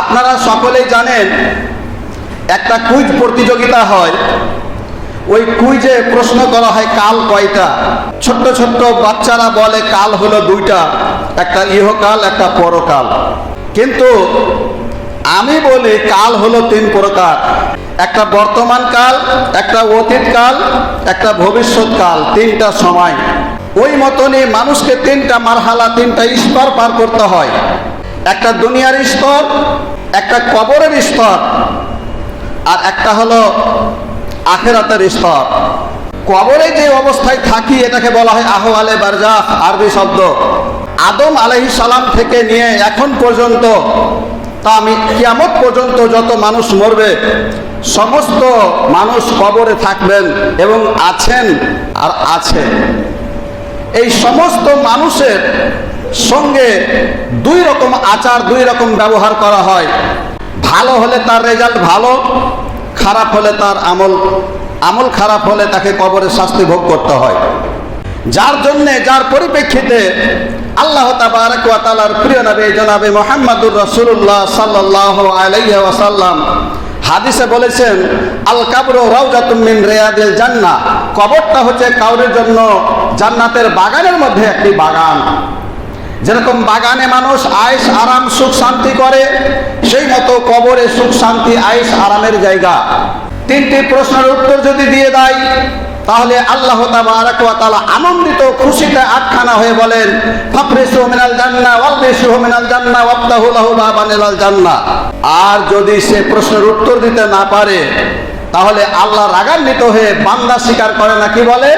আপনারা সকলেই জানেন, একটা কুইজ প্রতিযোগিতা হয়। ওই কুইজে প্রশ্ন করা হয়, কাল কয়টা? ছোট্ট ছোট্ট বাচ্চারা বলে, কাল হলো দুইটা, একটা ইহকাল, একটা পরকাল। কিন্তু আমি বলি, কাল হলো তিন প্রকার। একটা বর্তমান কাল, একটা অতীত কাল, একটা ভবিষ্যৎ কাল, তিনটা সময়। ওই মতনই মানুষকে তিনটা মারহালা, তিনটা স্তর পার করতে হয়। একটা দুনিয়ার স্তর, একটা কবরের স্তর, আর একটা হলো আখেরাতের স্তর। কবরে যে অবস্থায় থাকি, এটাকে বলা হয় আহ আলে বারজাহ, আরবি শব্দ। আদম আলহি সালাম থেকে নিয়ে এখন পর্যন্ত, তা আমি কিয়ামত পর্যন্ত যত মানুষ মরবে, সমস্ত মানুষ কবরে থাকবেন এবং আছেন আর আছে। এই সমস্ত মানুষের সঙ্গে দুই রকম আচার, দুই রকম ব্যবহার করা হয়। ভালো হলে তার রেজাল্ট ভালো, খারাপ হলে তার আমল আমল খারাপ হলে তাকে কবরে শাস্তি ভোগ করতে হয়। যার জন্যে, যার পরিপ্রেক্ষিতে আল্লাহ ওয়া প্রিয় নবী জনাবে মোহাম্মদুর রাসূলুল্লাহ সাল্লাল্লাহু আলাইহি ওয়াসাল্লাম হাদিসে বলেছেন, আল কাবরু রাউজাতুম মিন রিয়াদিল জান্নাহ। কবরটা হচ্ছে কাউরের জন্য জান্নাতের বাগানের মধ্যে একটি বাগান। যেরকম বাগানে মানুষ আয়েস আরাম, সুখ, শান্তি করে, সেই মতো কবরে সুখ, শান্তি আয়েস আরামের জায়গা। তিনটি প্রশ্নের উত্তর যদি দিয়ে দেয়, তাহলে আল্লাহ ওয়া আনন্দিত, খুশিতে আটখানা হয়ে বলেন আর যদি সে প্রশ্নের উত্তর দিতে না পারে, তাহলে আল্লাহ রাগান্বিত হয়ে বান্দা স্বীকার করে না, কি বলে?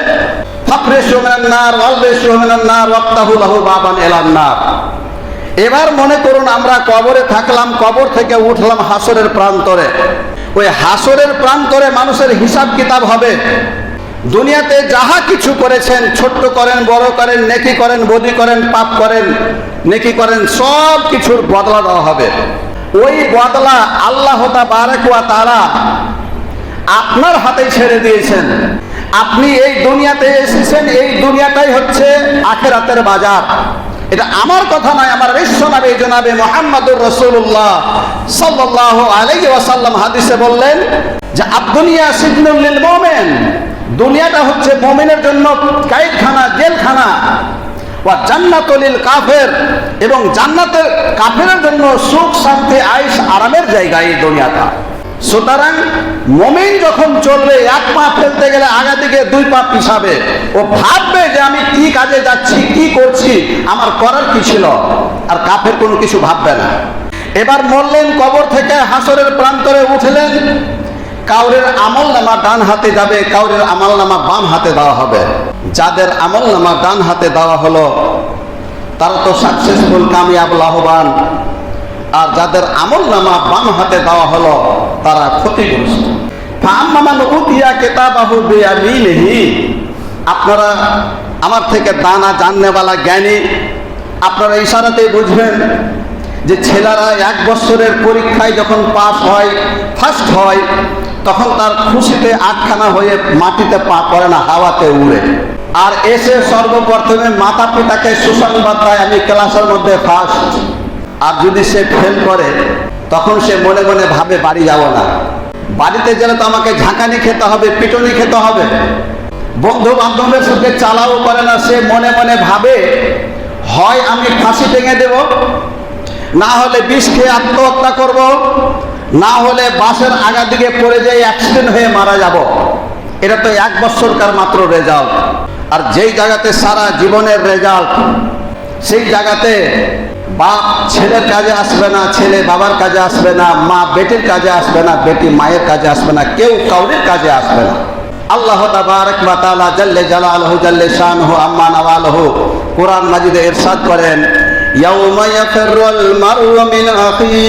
এবার মনে করুন, আমরা কবরে থাকলাম, কবর থেকে উঠলাম হাসরের প্রান্তরে। ওই হাসরের প্রান্তরে মানুষের হিসাব কিতাব হবে। দুনিয়াতে যাহা কিছু করেছেন, ছোট্ট করেন, বড় করেন, নেকি করেন, বদি করেন, পাপ করেন, নেকি করেন, সব কিছুর বদলা দেওয়া হবে। ওই বদলা আল্লাহ তারা আপনার হাতে ছেড়ে দিয়েছেন। আপনি এই দুনিয়াতে এসেছেন, এই দুনিয়াটাই হচ্ছে আখেরাতের বাজার। এটা আমার কথা নয়, আমার বিশ্ব নবী জনাবে মোহাম্মদুর রসুল্লাহ সাল্লাহ আলাইহি ওয়াসাল্লাম হাদিসে বললেন যে আব্দুনিয়া সিজনুল মোমেন, দুনিয়াটা হচ্ছে মোমেনের জন্য কাইদখানা জেলখানা। ওয়া জান্নাতুলিল কাফের, এবং জান্নাতের কাফেরের জন্য সুখ, শান্তি, আয়েশ, আরামের জায়গা এই দুনিয়াটা। সুতরাং মমিন যখন চলবে, এক পা ফেলতে গেলে আগা দিকে দুই পা পিছাবে ও ভাববে যে আমি কি কাজে যাচ্ছি, কি করছি, আমার করার কি ছিল? আর কাফের কোনো কিছু ভাববে না। এবার মরলেন কবর থেকে হাসরের প্রান্তরে উঠলেন। কাউরের আমল নামা ডান হাতে যাবে, কাউরের আমল নামা বাম হাতে দেওয়া হবে। যাদের আমল নামা ডান হাতে দেওয়া হলো, তারা তো সাকসেসফুল কামিয়াব, লাভবান। আর যাদের আমল নামা বাম হাতে দেওয়া হলো তারা ক্ষতিগ্রস্ত। আপনারা আমার থেকে দানা জাননেওয়ালা জ্ঞানী, আপনারা ইশারাতেই বুঝবেন যে ছেলেরা এক বছরের পরীক্ষায় যখন পাস হয় ফার্স্ট হয়, তখন তার খুশিতে আটখানা হয়ে মাটিতে পা পড়ে না, হাওয়াতে উড়ে। আর এসে সর্বপ্রথমে মাতা পিতাকে সুসংবাদ দেয়, আমি ক্লাসের মধ্যে ফার্স্ট আর যদি সে ফেল করে তখন সে মনে মনে ভাবে, বাড়ি যাব না। বাড়িতে গেলে তো আমাকে ঝাঁকানি খেতে হবে, পিটনি খেতে হবে। বন্ধু বান্ধবের সঙ্গে চালাও করে না। সে মনে মনে ভাবে, হয় আমি ফাঁসি ভেঙে দেব, না হলে বিষ খেয়ে আত্মহত্যা করব, না হলে বাসের আগা দিকে পড়ে যেয়ে অ্যাক্সিডেন্ট হয়ে মারা যাব। এটা তো এক বছরকার মাত্র রেজাল্ট আর যেই জায়গাতে সারা জীবনের রেজাল্ট সেই জায়গাতে বাপ ছেলের কাজে আসবে না, ছেলে বাবার কাজে আসবে না, মা বেটির কাজে আসবে না, বেটি মায়ের কাজে আসবে না, কেউ কাউরির কাজে আসবে না। আল্লাহ তাবারক ওয়া তাআলা জাল্লে জালালহু, জাল্লে শানহু, আম্মা নওয়ালহু কোরআন মাজিদে ইরশাদ করেন, ইয়াউমা ইয়াফিরুল মারউ মিন আখিহি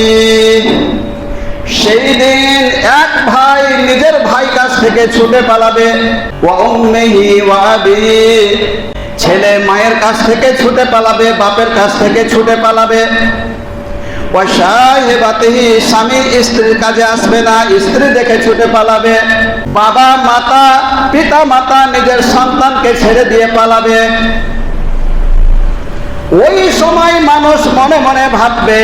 সেই দিন এক ভাই নিজের ভাই কাছ থেকে ছুটে পালাবে, ওয়া উম্মিহি ওয়া আবিহি ছেলে মায়ের কাছ থেকে ছুটে পালাবে, বাপের কাছ থেকে ছুটে পালাবে। ওয়াসাহেবাতিহি স্বামী স্ত্রীর কাজে আসবে না, স্ত্রী দেখে ছুটে পালাবে। বাবা, মাতা, পিতা, মাতা নিজের সন্তানকে ছেড়ে দিয়ে পালাবে। ওই সময় মানুষ মনে মনে ভাববে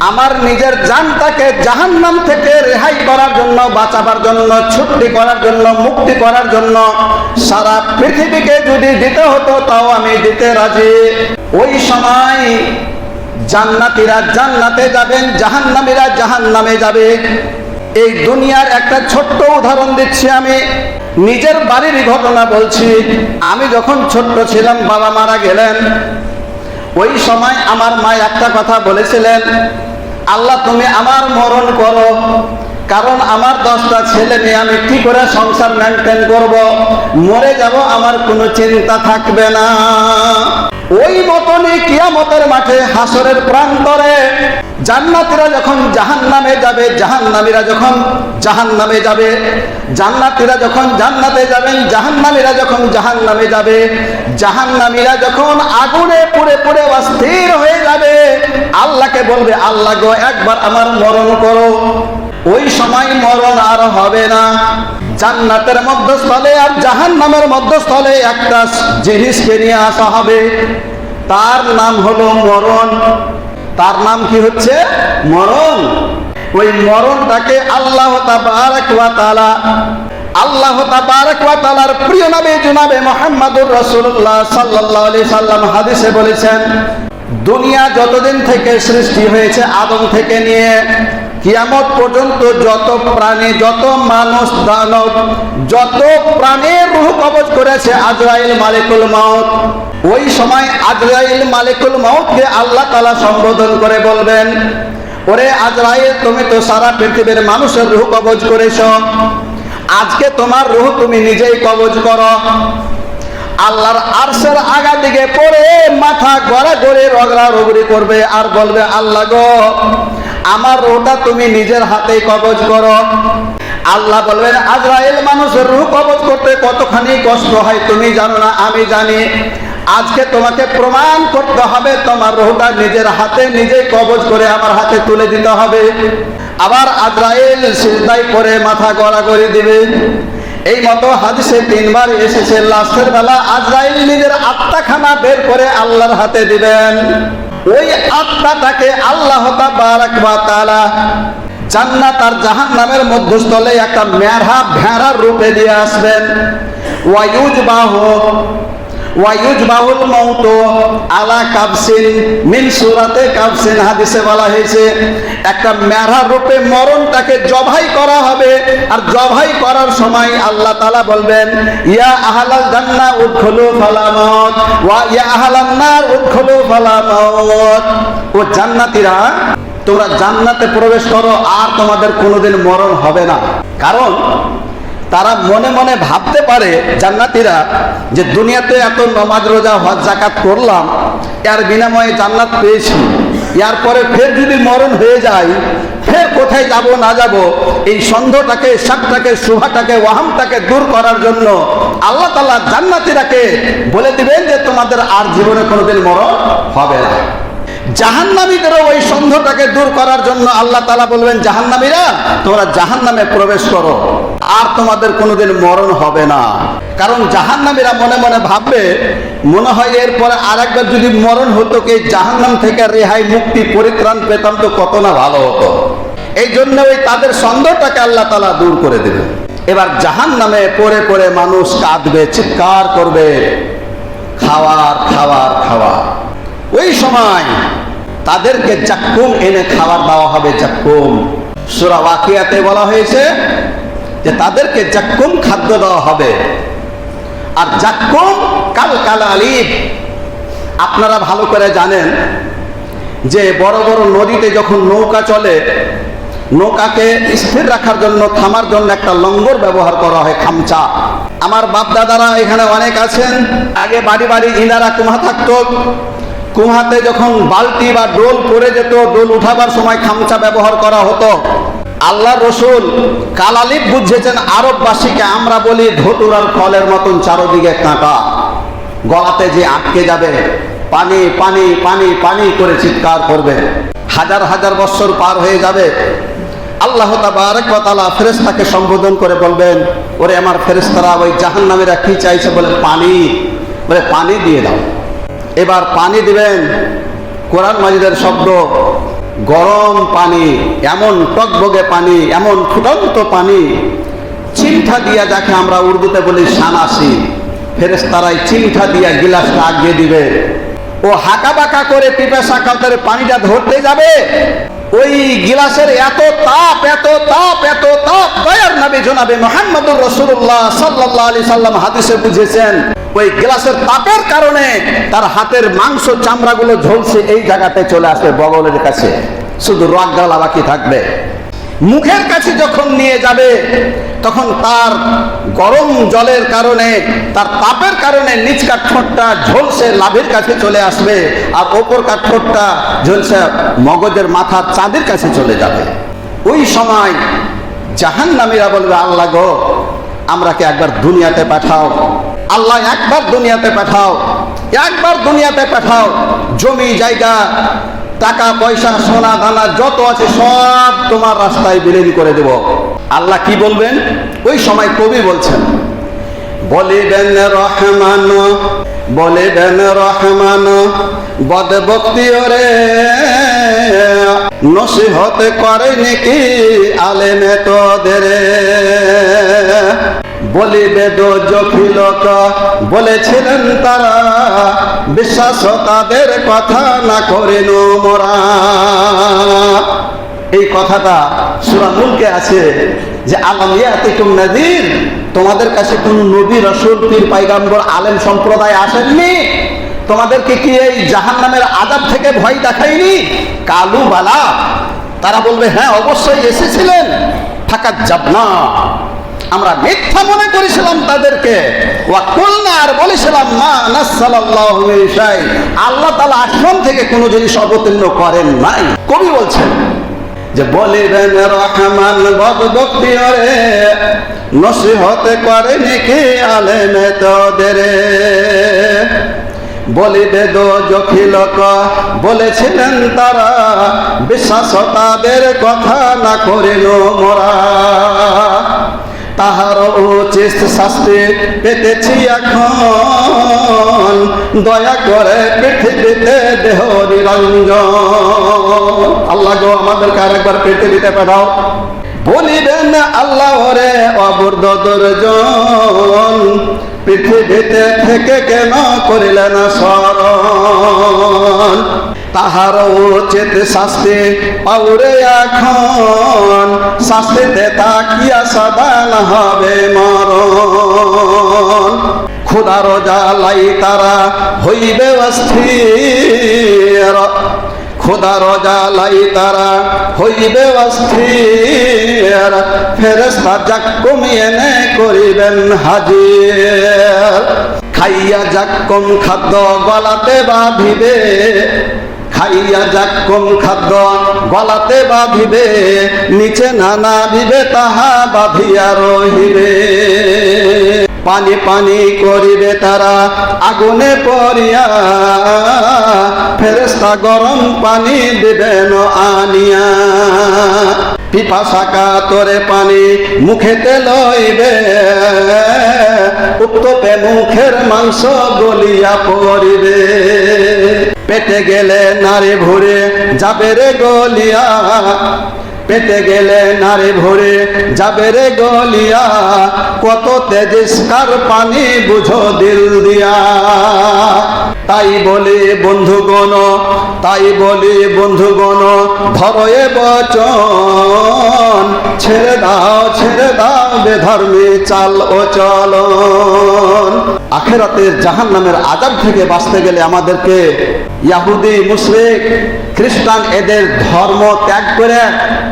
আমার নিজের জানটাকে জাহান্নাম থেকে রেহাই করার জন্য, বাঁচাবার জন্য, ছুটি করার জন্য, মুক্তি করার জন্য সারা পৃথিবীকে যদি দিতে হতো, তাও আমি দিতে রাজি। ওই সময় জান্নাতীরা জান্নাতে যাবেন, জাহান্নামীরা জাহান্নামে যাবে। এই দুনিয়ার একটা ছোট্ট উদাহরণ দিচ্ছি আমি। নিজের বাড়ির ঘটনা বলছি। আমি যখন ছোট্ট ছিলাম, বাবা মারা গেলেন। ওই সময় আমার মা একটা কথা বলেছিলেন আল্লাহ তুমি আমার মরণ করো। কারণ আমার দশটা ছেলে মেয়ে আমি কি করে সংসার মেনটেন করব? মরে যাব, আমার কোনো চিন্তা থাকবে না। ওই মতনই কিয়ামতের মাঠে হাসরের প্রান্তরে জান্নাতীরা যখন জাহান নামে যাবে, জাহান্নামীরা যখন জাহান নামে যাবে, জান্নাতীরা যখন জান্নাতে যাবেন, জাহান্নামীরা যখন জাহান নামে যাবে, জাহান্নামীরা যখন আগুনে পুড়ে পুড়ে অস্থির হয়ে যাবে, আল্লাহকে বলবে, আল্লাহ গো, একবার আমার মরণ করো। ওই সময় মরণ আর হবে না। জান্নাতের মধ্যস্থলে আর জাহান নামের মধ্যস্থলে একটা জিনিসকে নিয়ে আসা হবে। তার নাম হলো মরণ। তার নাম কি হচ্ছে? মরণ। ওই মরণটাকে আল্লাহ তাআলা, আল্লাহ তাআলার প্রিয় নবী জনাবে মুহাম্মদুর রাসূলুল্লাহ সাল্লাল্লাহু আলাইহি সাল্লাম হাদিসে বলেছেন, দুনিয়া যতদিন থেকে সৃষ্টি হয়েছে, আদম থেকে নিয়ে কিয়ামত পর্যন্ত যত প্রাণী, যত মানুষ দানব, যত প্রাণীর রূহ কবজ করেছে আজরাইল মালিকুল মাউত, ওই সময় আজরাইল মালিকুল মাউতকে আল্লাহ তাআলা সম্বোধন করে বলবেন, ওরে আজরাইল, তুমি তো সারা পৃথিবীর মানুষের রুহ কবজ করেছ। আজকে তোমার রূহ তুমি নিজেই কবজ করো। আল্লাহর আরশের আগা দিকে পড়ে মাথা গড়া গড়ে রগড়া রগড়ি করবে আর বলবে, আল্লাহ গো আমার রোটা তুমি নিজের হাতে কবজ করো। আল্লাহ বলবেন, আজরাইল মানুষের রূহ কবজ করতে কতখানি কষ্ট হয় তুমি জানো না, আমি জানি। আজকে তোমাকে প্রমাণ করতে হবে, তোমার রোহটা নিজের হাতে নিজেই কবজ করে আমার হাতে তুলে দিতে হবে। আবার আজরাইল সিজদাই করে মাথা গড়াগড়ি দিবে। এই মতো হাদিসে তিনবার এসেছে, লাস্টের বেলা আজরাইল নিজের আত্মাখানা বের করে আল্লাহর হাতে দিবেন। ওই আত্মাটাকে আল্লাহ তাআলা জান্নাত আর জাহান্নামের মধ্যস্থলে একটা মেরহা ভেড়ার রূপে দিয়ে আসবেন। ওয়ায়ুজ বাহ ওয়ায়ুজবাহুল মাউত আলা কাবসিন মিন কাবসিন, হাদিসে বলা হয়েছে, একটা রূপে করা হবে। আর করার সময় আল্লাহ তাআলা বলবেন, ইয়া জান্না ওয়া ইয়া ও জান্নাতীরা, তোমরা জান্নাতে প্রবেশ করো, আর তোমাদের কোনোদিন মরণ হবে না। কারণ তারা মনে মনে ভাবতে পারে, জান্নাতীরা, যে দুনিয়াতে এত নমাজ, রোজা, হজ জাকাত করলাম, এর বিনিময়ে জান্নাত পেয়েছি। এর পরে ফের যদি মরণ হয়ে যায়, ফের কোথায় যাব, না যাব, এই সন্দেহটাকে, শাকটাকে শুভাটাকে ওয়াহামটাকে দূর করার জন্য আল্লাহ তালা জান্নাতিরাকে বলে দিবেন যে তোমাদের আর জীবনে কোনোদিন মরণ হবে না। জাহান্নামীদেরও ওই সন্দেহটাকে দূর করার জন্য আল্লাহ তালা বলবেন, জাহান্নামীরা, তোমরা জাহান্নামে প্রবেশ করো। আর তোমাদের কোনোদিন মরণ হবে না। কারণ জাহান্নামীরা মনে মনে ভাববে, মনে হয় এরপরে আর একবার যদি মরণ হতো কি জাহান্নাম থেকে রেহাই, মুক্তি, পরিত্রাণ পেতাম তো কত না ভালো হতো। এই জন্য ওই তাদের সন্দেহটাকে আল্লাহ তালা দূর করে দেবে এবার জাহান নামে পড়ে পড়ে মানুষ কাঁদবে, চিৎকার করবে, খাওয়ার খাওয়ার খাওয়ার। ওই সময় তাদেরকে জাক্কুম এনে খাবার দেওয়া হবে, জাক্কুম। সুরা ওয়াকিয়াতে বলা হয়েছে যে তাদেরকে জাক্কুম খাদ্য দেওয়া হবে। আর জাক্কুম কাল কাল আলিব আপনারা ভালো করে জানেন যে বড় বড় নদীতে যখন নৌকা চলে, নৌকাকে স্থির রাখার জন্য, থামার জন্য একটা লঙ্গর ব্যবহার করা হয়, খামচা। আমার বাপ দাদারা এখানে অনেক আছেন। আগে বাড়ি বাড়ি ইনারা কুমা থাকতো। কুহাতে যখন বালতি বা ডোল পড়ে যেত, ডোল উঠাবার সময় খামচা ব্যবহার করা হতো। আল্লাহ রসুল কালালিপ বুঝেছেন, আরববাসীকে আমরা বলি ধতুরার ফলের মতন চারোদিকে কাঁটা। গলাতে যে আটকে যাবে, পানি পানি পানি পানি করে চিৎকার করবে। হাজার হাজার বছর পার হয়ে যাবে। আল্লাহ তালা ফেরেস্তাকে সম্বোধন করে বলবেন, ওরে আমার ফেরেস্তারা ওই জাহান্নামীরা কি চাইছে? বলে, পানি। বলে, পানি দিয়ে দাও। এবার পানি দিবেন, কোরআন মাজিদের শব্দ গরম পানি, এমন টকবগে পানি, এমন ফুটন্ত পানি। চিমঠা দিয়া যাকে আমরা উর্দুতে বলি সানাসি ফেরেস তারাই চিমঠা দিয়া গিলাসটা আগিয়ে দিবে। ও হাঁকা বাঁকা করে পিপাসা কাতরে পানিটা ধরতে যাবে? ওই গিলাসের এত তাপ এত তাপ এত তাপ, দয়ার নবী জনাবে মোহাম্মদুর রসুল্লাহ সাল্লাহ আলি সাল্লাম হাদিসে বুঝেছেন, ওই গ্লাসের তাপের কারণে তার হাতের মাংস চামড়াগুলো ঝলসে এই জায়গাতে চলে আসবে বগলের কাছে। শুধু রক গালা বাকি থাকবে। মুখের কাছে যখন নিয়ে যাবে, তখন তার গরম জলের কারণে, তার তাপের কারণে নিচকার ঠোঁটটা ঝলসে লাভের কাছে চলে আসবে আর ওপরকার ঠোঁটটা ঝলসে মগজের মাথার চাঁদের কাছে চলে যাবে। ওই সময় জাহান নামীরা বলবে, আল্লাহ গো আমরাকে একবার দুনিয়াতে পাঠাও? আল্লাহ একবার দুনিয়াতে পাঠাও, একবার দুনিয়াতে পাঠাও। জমি, জায়গা টাকা, পয়সা, সোনা, দানা, যত আছে সব তোমার রাস্তায় বিলীন করে দেব। আল্লাহ কি বলবেন? ওই সময় কবি বলছেন, বলিবেন রহমান বলিবেন রহমান বদ ভক্তি রে নসিহত করে নাকি আলেমে তোদের? বলিবে দো জখিলক বলেছিলেন তারা বিশ্বাস তাদের কথা না করেন মোরা। এই কথাটা সুরা মুলকে আছে যে, আলম ইয়াতিকুম নাদির তোমাদের কাছে কোন নবী, রসুল, পীর, পাইগাম্বর, আলেম সম্প্রদায় আসেননি? তোমাদেরকে কি এই জাহান নামের থেকে ভয় দেখায়নি? কালু বালা। তারা বলবে হ্যাঁ অবশ্যই এসেছিলেন। থাকা যাব না আমরা মিথ্যা মনে করেছিলাম তাদেরকে। আর বলেছিলাম, মা আল্লাহ তাআলা আসমান থেকে কোনো জিনিস অবতীর্ণ করেন নাই। কবি বলছেন যে, বলিবেন রহমান বদ ভক্তি রে নসিহত করে নাকি আলেমে তোদের বলিবে দো জখিলক বলেছিলেন তারা, বিশ্বাস তাদের কথা না করিল মোরা। তাহার উচিত শাস্তি পেতেছি এখন। দয়া করে পৃথিবীতে দেহ নিরঞ্জন। আল্লাহ গো আমাদেরকে আরেকবার পৃথিবীতে পাঠাও। বলিবেন আল্লাহ রে অবর্ধ দুর্জন। পৃথিবীতে থেকে কেন করিলেন স্মরণ? তাহার উচিত শাস্তি। পাউরে এখন শাস্তিতে তাকিয়া সদান হবে মরণ। খুদার জ্বালাই তারা হইবে অস্থির। খোদার জ্বালাই তারা হইবে অস্থির। ফেরেস্তা যাক কমিয়ে নে করিবেন হাজির। খাইয়া যাক কম খাদ্য গলাতে বাঁধিবে। খাইয়া যাক কোন খাদ্য, গলাতে বাঁধিবে, নিচে নানা বিবে তাহা বাঁধিয়া রহিবে। পানি পানি করিবে তারা, আগুনে পড়িয়া ফেরেস্তা গরম পানি দিবেন আনিয়া। পিপাসা কাতরে পানি মুখেতে লইবে। উত্তপে মুখের মাংস গলিয়া পড়িবে। পেটে গেলে নারী ভরে যাবে রে গলিয়া। পেটে গেলে নারে ভরে যাবে রে গলিয়া। কত তেজস্কার পানি বুঝো দিল দিয়া। তাই বলে বন্ধুগণ, তাই বলে বন্ধুগণ ধরয়ে বচন। ছেড়ে দাও ছেড়ে দাও বেধর্মী চাল ও চলন। আখেরাতের জাহান নামের আজাব থেকে বাঁচতে গেলে আমাদেরকে ইয়াহুদি, মুশরিক, খ্রিস্টান এদের ধর্ম ত্যাগ করে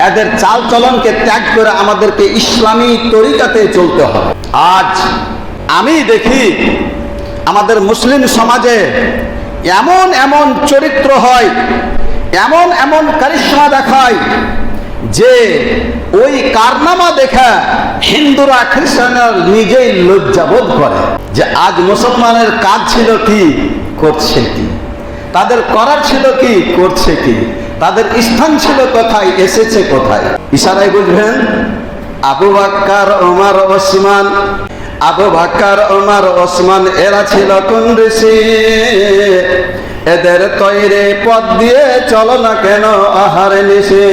এদের চাল চলনকে ত্যাগ করে আমাদেরকে ইসলামী তরিকাতে চলতে হবে। আজ আমি দেখি আমাদের মুসলিম সমাজে এমন এমন চরিত্র হয়, এমন এমন কারিশ্মা দেখায় যে ওই কারনামা দেখা হিন্দুরা খ্রিস্টানরা নিজেই লজ্জাবোধ করে যে আজ মুসলমানের কাজ ছিল কি, করছে কি? তাদের করার ছিল কি, করছে কি? তাদের স্থান ছিল কোথায়? এসেছে কোথায়? ইশারায় বুঝবেন আবু বাক্কার ওমার ওসমান। আবু বাক্কার ওমার ওসমান, এরা ছিল কোন ঋষি? এদের তৈরি পথ দিয়ে চলো না কেন আহার নিশে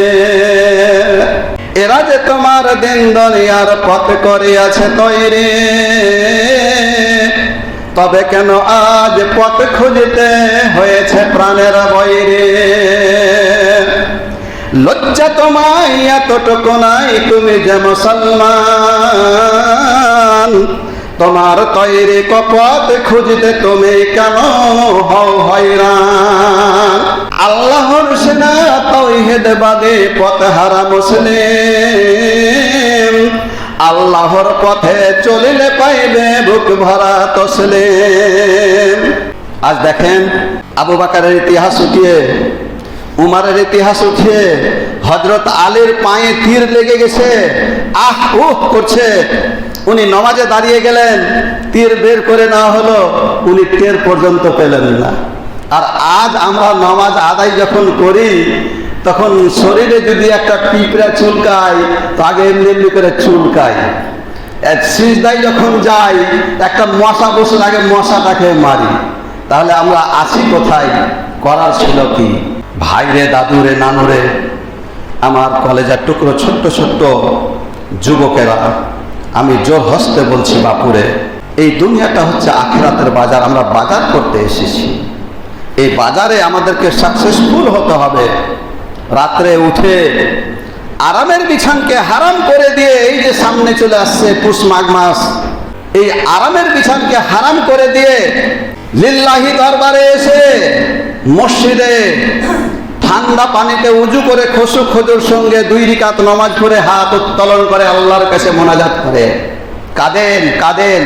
এরা যে তোমার দিন দুনিয়ার পথ করিয়াছে তৈরি। তবে কেন আজ পথ খুঁজতে হয়েছে প্রাণের বৈরে? লজ্জা তোমায় এতটুকু নাই, তুমি যে মুসলমান। তোমার তৈরি কপথ খুঁজতে তুমি কেন হও হয়রান? আল্লাহর সেনা তৌহিদ বাদে পথ হারা মুসলিম। আল্লাহর পথে চলিলে পাইবে বুক ভরা তসলিম। আজ দেখেন আবু বাকারের ইতিহাস উঠিয়ে উমারের ইতিহাস উঠিয়ে হজরত আলীর পায়ে তীর লেগে গেছে, আহ, উহ, করছে। উনি নমাজে দাঁড়িয়ে গেলেন, তীর বের করে নেওয়া হলো, উনি টের পর্যন্ত পেলেন না। আর আজ আমরা নমাজ আদায় যখন করি, তখন শরীরে যদি একটা পিঁপড়া চুলকায়, তো আগে এমনি এমনি করে চুলকায়। এক সিজদাই যখন যাই, একটা মশা বসে আগে মশাটাকে মারি। তাহলে আমরা আসি কোথায়? করার ছিল কি? ভাইরে, দাদুরে, নানুরে, আমার কলেজের টুকরো, ছোট্ট ছোট্ট যুবকেরা, আমি জোর হস্তে বলছি, বাপুরে, এই দুনিয়াটা হচ্ছে আখেরাতের বাজার, আমরা বাজার করতে এসেছি। এই বাজারে আমাদেরকে সাকসেসফুল হতে হবে। রাত্রে উঠে আরামের বিছানকে হারাম করে দিয়ে এই যে সামনে চলে আসছে পুষ মাঘ মাস, এই আরামের বিছানকে হারাম করে দিয়ে লিল্লাহি দরবারে এসে মসজিদে ঠান্ডা পানিতে উজু করে খসু খজুর সঙ্গে দুই রিকাত নামাজ পড়ে হাত উত্তোলন করে আল্লাহর কাছে মোনাজাত করে। কাঁদেন কাঁদেন।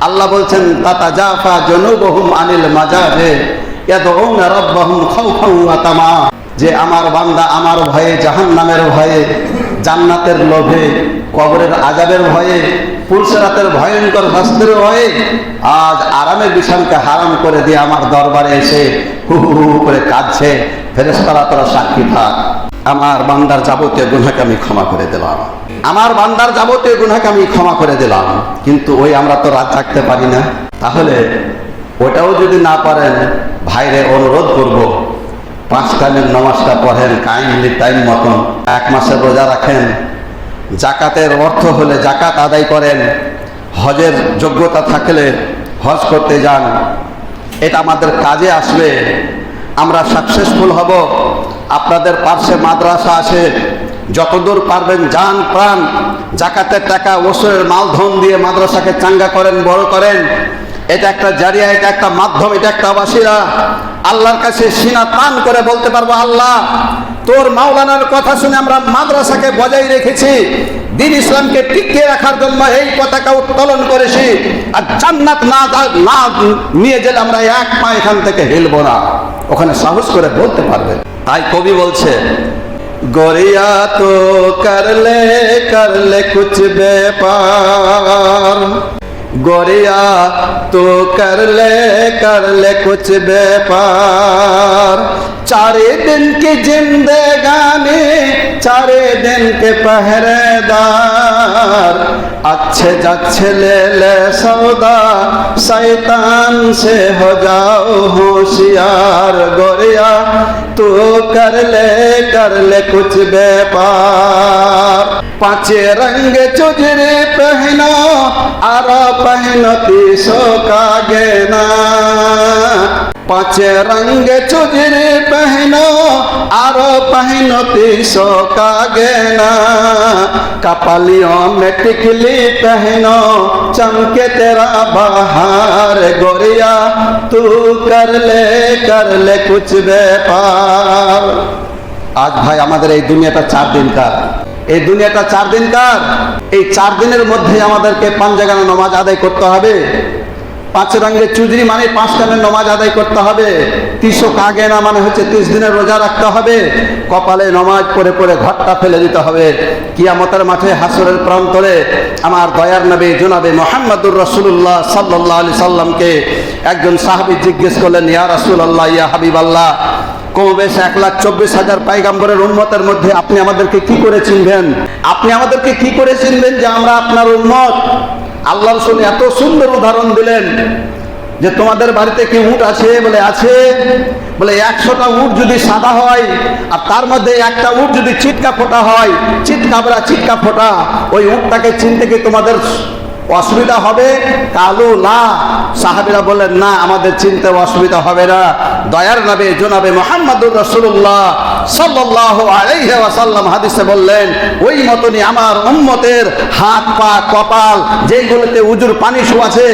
আল্লাহ বলছেন তাতা জাফা জনুবহুম আনিল মাজাবে যে আমার বান্দা আমার ভয়ে জাহান জাহান্নামের ভয়ে, জান্নাতের লোভে, কবরের আজাবের ভয়ে পুলসেরাতের ভয়ঙ্কর শাস্তির ভয়ে আজ আরামের বিছানকে হারাম করে দিয়ে আমার দরবারে এসে হু হু করে কাঁদছে। ফেরেস্তারা তোরা সাক্ষী থাক। আমার বান্দার যাবতীয় গুনাকে আমি ক্ষমা করে দিলাম। আমার বান্দার যাবতীয় গুনাকে আমি ক্ষমা করে দিলাম। কিন্তু ওই আমরা তো রাত থাকতে পারি না। তাহলে ওটাও যদি না পারেন, ভাইরে অনুরোধ করব, পাঁচ টাইমের নামাজটা পড়েন কাইন্ডলি টাইম মতন। এক মাসের রোজা রাখেন জাকাতের অর্থ হলে জাকাত আদায় করেন, হজের যোগ্যতা থাকলে হজ করতে যান। এটা আমাদের কাজে আসবে। আমরা সাকসেসফুল হব। আপনাদের পার্শ্বে মাদ্রাসা আছে। যতদূর পারবেন যান প্রাণ। জাকাতের টাকা, ওসরের মালধন দিয়ে মাদ্রাসাকে চাঙ্গা করেন, বড় করেন। এটা একটা জারিয়া, এটা একটা মাধ্যম, এটা একটা বাসিরা আল্লাহর কাছে সিনা টান করে বলতে পারব, আল্লাহ, তোর মাওলানার কথা শুনে আমরা মাদ্রাসাকে বজায় রেখেছি, দিন ইসলামকে টিকিয়ে রাখার জন্য এই পতাকা উত্তোলন করেছি, আর জান্নাত না না নিয়ে গেলে আমরা এক পা এখান থেকে হিলব না। ওখানে সাহস করে বলতে পারবে। তাই কবি বলছে গরিয়া তো করলে করলে কুছ ব্যাপার गोरिया तो कर ले कर ले कुछ व्यापार चारे दिन की जिंदगानी चारे दिन के पहरेदार अच्छे जच्छे ले ले सौदा शैतान से हो जाओ होशियार गोरिया तू कर ले कर ले कुछ व्यापार पांचे रंग चुजरे पहनो आरा पहनो तीसो का गेना पांचे रंग चुजरे पहनो মিনতি সকা গেনা। কাপালিও মেটিকলি পহনো চমকে তেরা বাহার গোরিয়া তু করলে করলে কুচ ব্যাপার। আজ ভাই আমাদের এই দুনিয়াটা চার দিন কার? এই দুনিয়াটা চার দিন কার? এই চার দিনের মধ্যে আমাদেরকে পাঞ্জাগানা নমাজ আদায় করতে হবে। পাঁচ রঙে চুজরি মানে পাঁচ টানের নমাজ আদায় করতে হবে। তিসো কাগে না মানে হচ্ছে তিরিশ দিনের রোজা রাখতে হবে। কপালে নমাজ পড়ে পড়ে ঘরটা ফেলে দিতে হবে। কিয়ামতের মাঠে হাসরের প্রান্তরে আমার দয়ার নবী জোনাবে মোহাম্মদুর রসুল্লাহ সাল্লাহ আলি সাল্লামকে একজন সাহাবি জিজ্ঞেস করলেন, ইয়া রসুল্লাহ ইয়া হাবিব আল্লাহ কমবেশ এক লাখ চব্বিশ হাজার পাইগাম্বরের উন্মতের মধ্যে আপনি আমাদেরকে কি করে চিনবেন? আপনি আমাদেরকে কি করে চিনবেন যে আমরা আপনার উন্মত আল্লাহ রসুল এত সুন্দর উদাহরণ দিলেন যে তোমাদের বাড়িতে কি উট আছে বলে আছে? বলে একশোটা উট যদি সাদা হয় আর তার মধ্যে একটা উট যদি চিটকা ফোটা হয় চিটকাবরা চিটকা ফোটা, ওই উটটাকে চিনতে কি তোমাদের অসুবিধা হবে? কালু না সাহাবিরা বললেন, না, আমাদের চিনতে অসুবিধা হবে না। দয়ার নবে, জোনাবে মোহাম্মদুর রসুল্লাহ সাল্লাহ আলাইহি ওয়াসাল্লাম হাদিসে বললেন, ওই মতনই আমার উম্মতের হাত, পা, কপাল, যেইগুলোতে উজুর পানি শুয়াছে,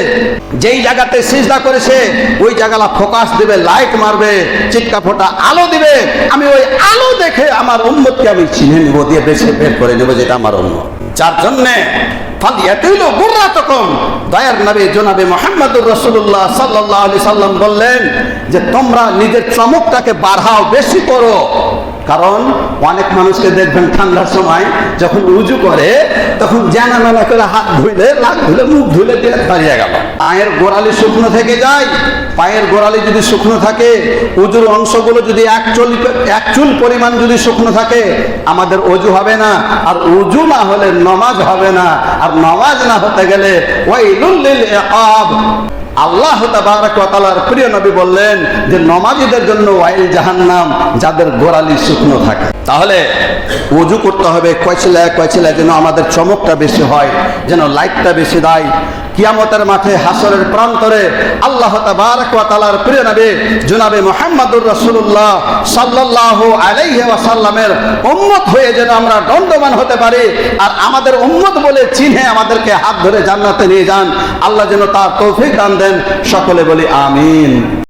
যেই জায়গাতে সিজদা করেছে, ওই জায়গাটা ফোকাস দিবে, লাইট মারবে চিৎকা ফোটা আলো দিবে। আমি ওই আলো দেখে আমার উম্মতকে আমি চিনে নেব, দিয়ে বেছে বের করে নেব যেটা আমার উম্মত। যার জন্যে সাল্লাম বললেন যে, তোমরা নিজের চমকটাকে বাড়াও, বেশি করো। কারণ অনেক মানুষকে দেখবেন ঠান্ডার সময় যখন উজু করে, তখন জানা মেলা করে হাত ধুইলে লাখ ধুলে মুখ ধুলে দিয়ে দাঁড়িয়ে গেল। আয়ের গোড়ালি শুকনো থেকে যায়। পায়ের গোড়ালি যদি শুকনো থাকে, উজুর অংশগুলো যদি এক চুল এক চুল পরিমাণ যদি শুকনো থাকে, আমাদের অজু হবে না। আর উজু না হলে নমাজ হবে না। আর নমাজ না হতে গেলে আল্লাহ তাআলার প্রিয় নবী বললেন যে, নমাজিদের জন্য ওয়াইল জাহান্নাম, যাদের গোড়ালি শুকনো থাকে। তাহলে উজু করতে হবে কয়ছিলা কয়ছিলা যেন আমাদের চমকটা বেশি হয়, যেন লাইটটা বেশি দেয়। কিয়ামতের মাঠে হাসরের প্রান্তরে আল্লাহ তালার প্রিয় নবী জুনাবে মোহাম্মদুর রসুল্লাহ সাল্লাহ আলাইসাল্লামের উম্মত হয়ে যেন আমরা দণ্ডমান হতে পারি আর আমাদের উম্মত বলে চিনে আমাদেরকে হাত ধরে জান্নাতে নিয়ে যান। আল্লাহ যেন তার তৌফিক দান দেন। সকলে বলি আমিন।